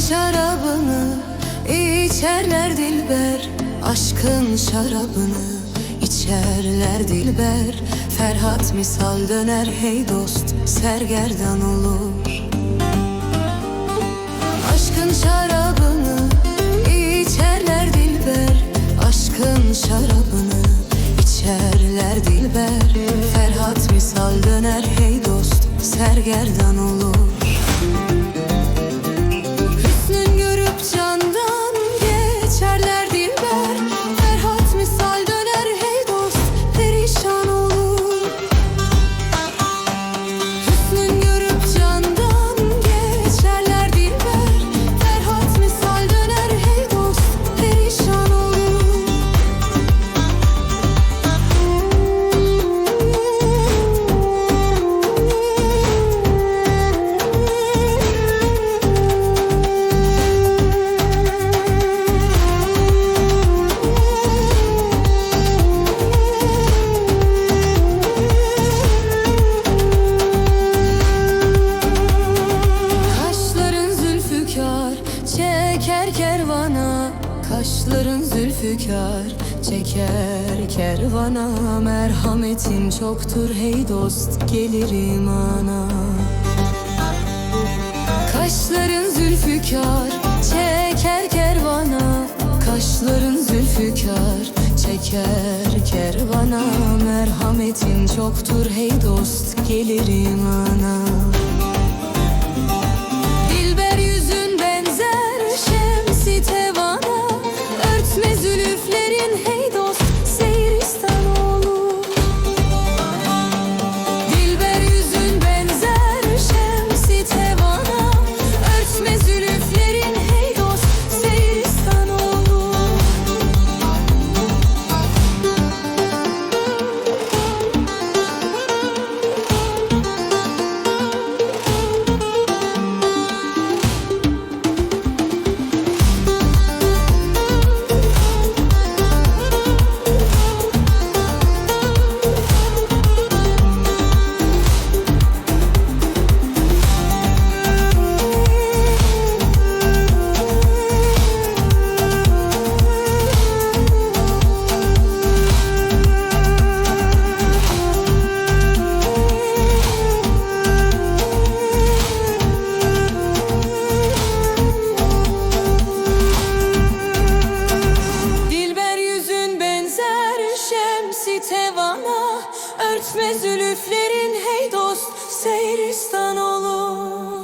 Şarabını içerler dilber. Aşkın şarabını içerler dilber. Ferhat misal döner hey dost sergerdan olur. Aşkın şarabını içerler dilber. Aşkın şarabını içerler dilber. Ferhat misal döner hey dost sergerdan olur zülfikar çeker kervana Kaşların zülfikar çeker kervana. Merhametin çoktur hey dost gelir imana Kaşların zülfikar çeker kervana Kaşların zülfikar çeker kervana. Merhametin çoktur hey dost gelir imana Ötme zülüflerin hey dost seyristan olur